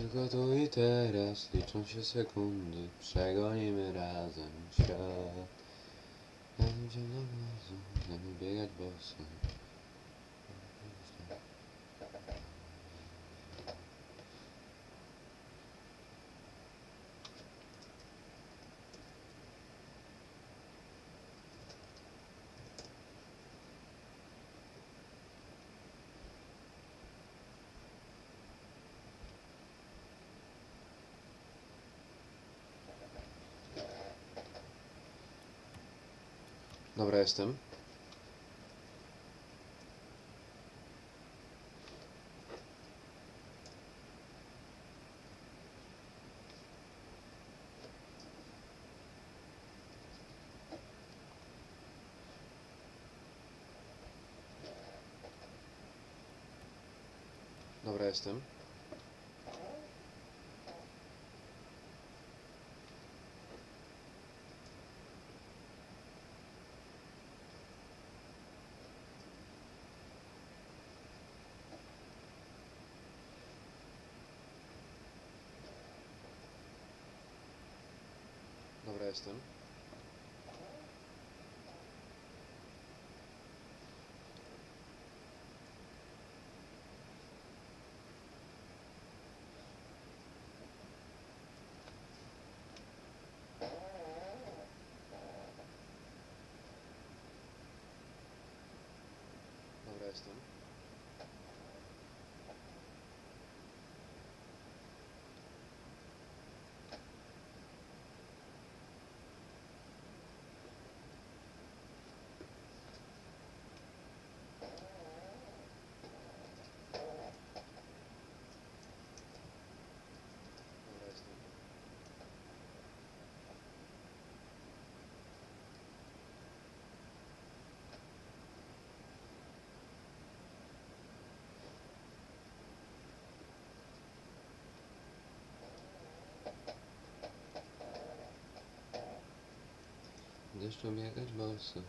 Tylko tu i teraz liczą się sekundy, przegonimy razem świat. Będziemy na placu, będziemy biegać boso. Dobra, jestem. Dobra, jestem. Dobra, jestem. Deszczu biegać boso.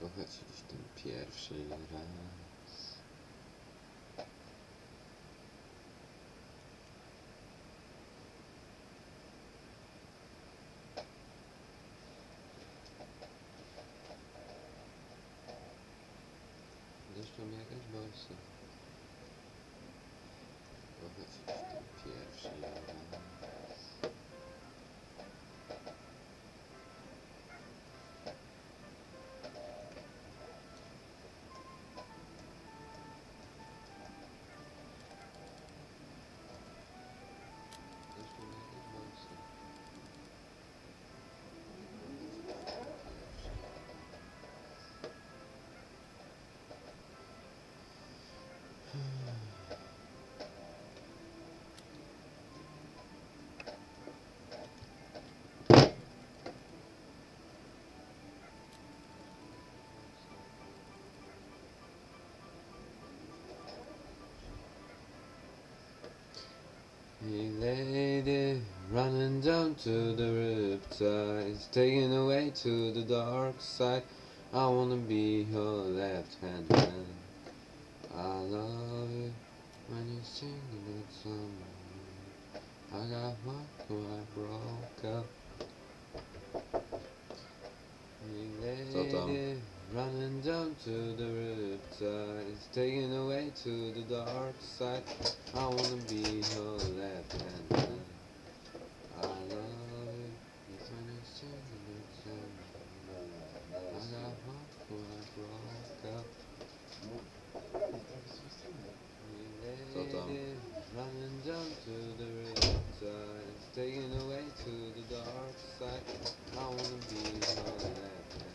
Kochać dziś ten pierwszy raz. Lady, running down to the riptides, taken away to the dark side. I wanna be your left hand man. I love it when you sing that song. I got my when I broke up. Hey Co tam? Running down to the riptides, taking away to the dark side. I wanna be your left hand man. I love it. You sing that song. I got heart when I broke up. Running down to the riptide, taken away to the dark side. I wanna be your left hand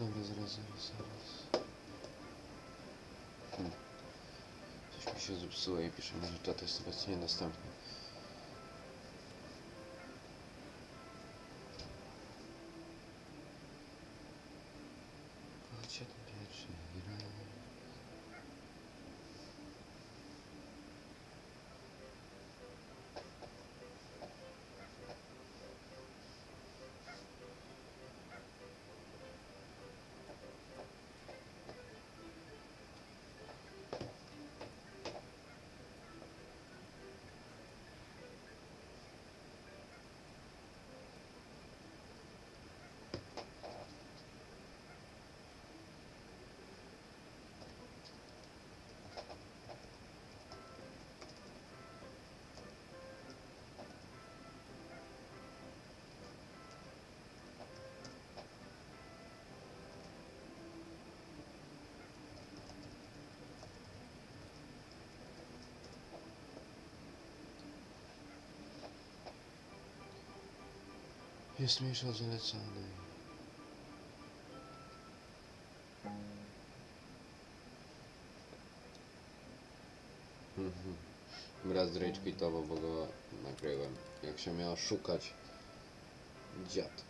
Dobra, zaraz, zaraz, zaraz. Hmm. Coś mi się zepsuło i pisze że czat jest obecnie niedostępny. Jest mniejsza od zalecanej. Mhm. Raz rage quitował, bo go nakryłem. Jak się miał szukać dziad.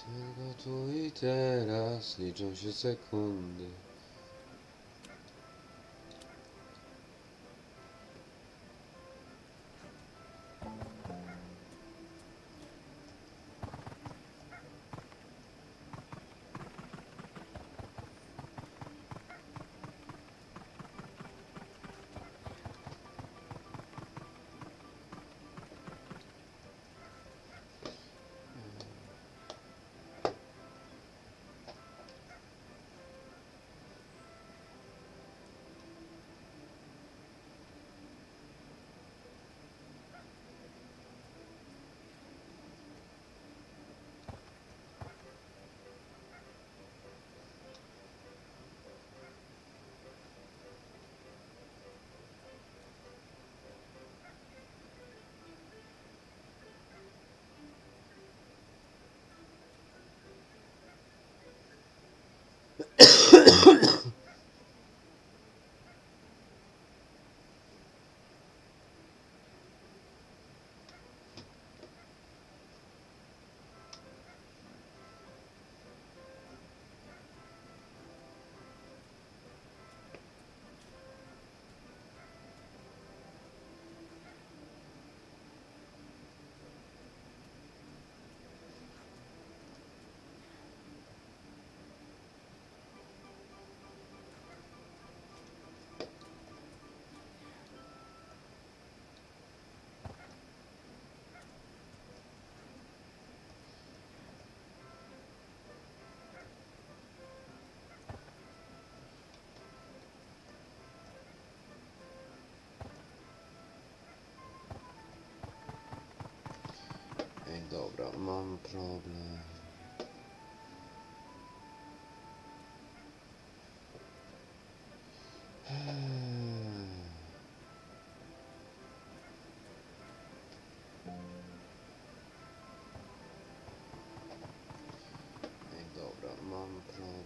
Tylko tu i teraz liczą się sekundy. Dobra, mam problem. Mam problem.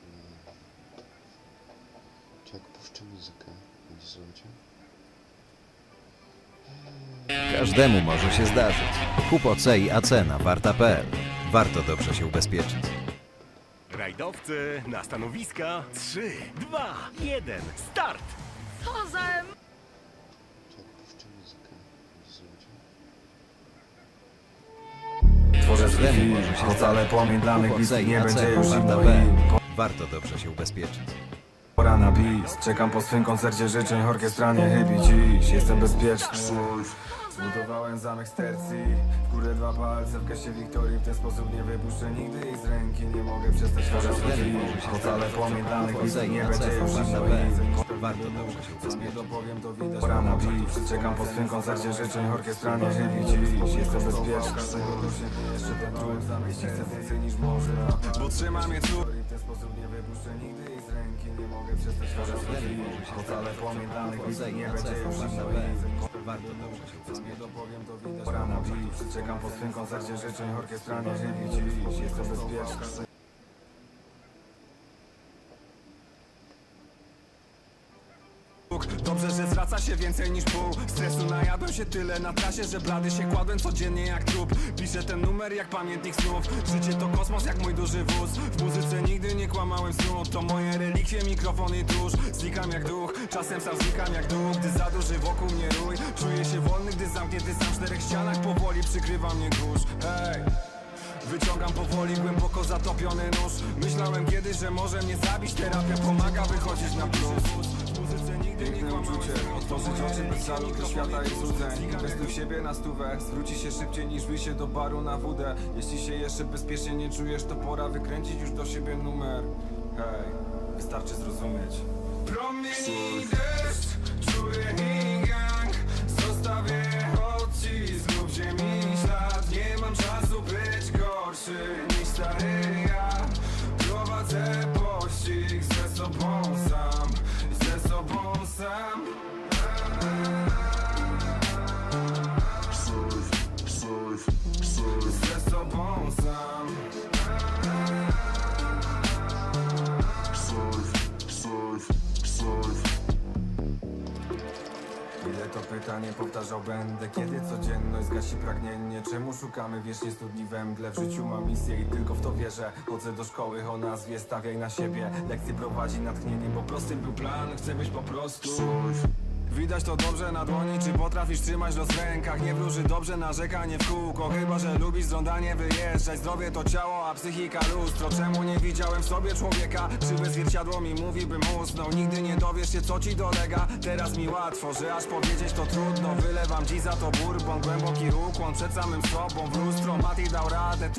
Jak puszczę muzykę, będzie słuchajcie? Każdemu może się zdarzyć. Kup OC i AC na warta.pl. Warto dobrze się ubezpieczyć. Rajdowcy na stanowiska 3, 2, 1, start! Słuchajcie? Tworzę Każdemu swój może się płomień dla mych Kup OC bliskich, i nie AC będzie na już warta.pl. Warto dobrze się ubezpieczyć. Pora na bis Czekam po swym koncercie życzeń, orkiestra nie chybi dziś Jestem bezpieczny Zbudowałem zamek z tercji W górę dwa palce w geście Wiktorii W ten sposób nie wypuszczę nigdy ich z ręki Nie mogę przestać swój film Ocalę bliskich, i nie będzie już zimno i Warto dobrze się dopowiem to widać Pora na bis Czekam po swym koncercie życzeń, orkiestra nie chybi dziś Jestem bezpieczny Jeszcze ten Jeśli chcę więcej niż może Bo trzyma mnie cud W ten sposób nie wypuszczę nigdy Nie mogę przez te świeże drzwi Ocalę płomień danych, Oceń, nie będzie już Warta zimno P. i Warto dobrze się nie dopowiem to widać na beat, czekam po swym koncercie życzeń Orkiestra nie żywi dziś, jestem bezpieczny Dobrze, że zwraca się więcej niż pół. Stresu najadłem się tyle na trasie, że blady się kładłem codziennie jak trup. Piszę ten numer jak pamiętnik snów. Życie to kosmos jak mój duży wóz. W muzyce nigdy nie kłamałem snu. To moje relikwie, mikrofon i tusz Znikam jak duch, czasem sam znikam jak duch. Gdy za duży wokół mnie rój Czuję się wolny, gdy zamknięty sam w czterech ścianach. Powoli przykrywa mnie kurz. Hej Wyciągam powoli głęboko zatopiony nóż. Myślałem kiedyś, że może mnie zabić. Terapia pomaga wychodzić na plus Piękne uczucie, otworzyć oczy bez żalu do świata i złudzeń Inwestuj siebie na stówę, zwróci się szybciej niż wyjście do baru na wódę. Jeśli się jeszcze bezpiecznie nie czujesz, to pora wykręcić już do siebie numer. Hej, wystarczy zrozumieć. Promieni powtarzał będę Kiedy codzienność zgasi pragnienie. Czemu szukamy wiecznie studni we mgle? W życiu mam misję i tylko w to wierzę. Chodzę do szkoły o nazwie Stawiaj na siebie. Lekcje prowadzi natchnienie Bo prosty był plan. Chcę być po prostu Widać to dobrze na dłoni, czy potrafisz trzymać los w rękach? Nie wróży dobrze narzekanie w kółko. Chyba, że lubisz żądanie wyjeżdżać. Zdrowie to ciało, a psychika lustro. Czemu nie widziałem w sobie człowieka? Krzywe zwierciadło mi mówi, bym usnął. Nigdy nie dowiesz się, co ci dolega. Teraz mi łatwo, że aż powiedzieć to trudno. Wylewam dziś za to bourbon Głęboki ukłon przed samym sobą. W lustro Mati dał radę,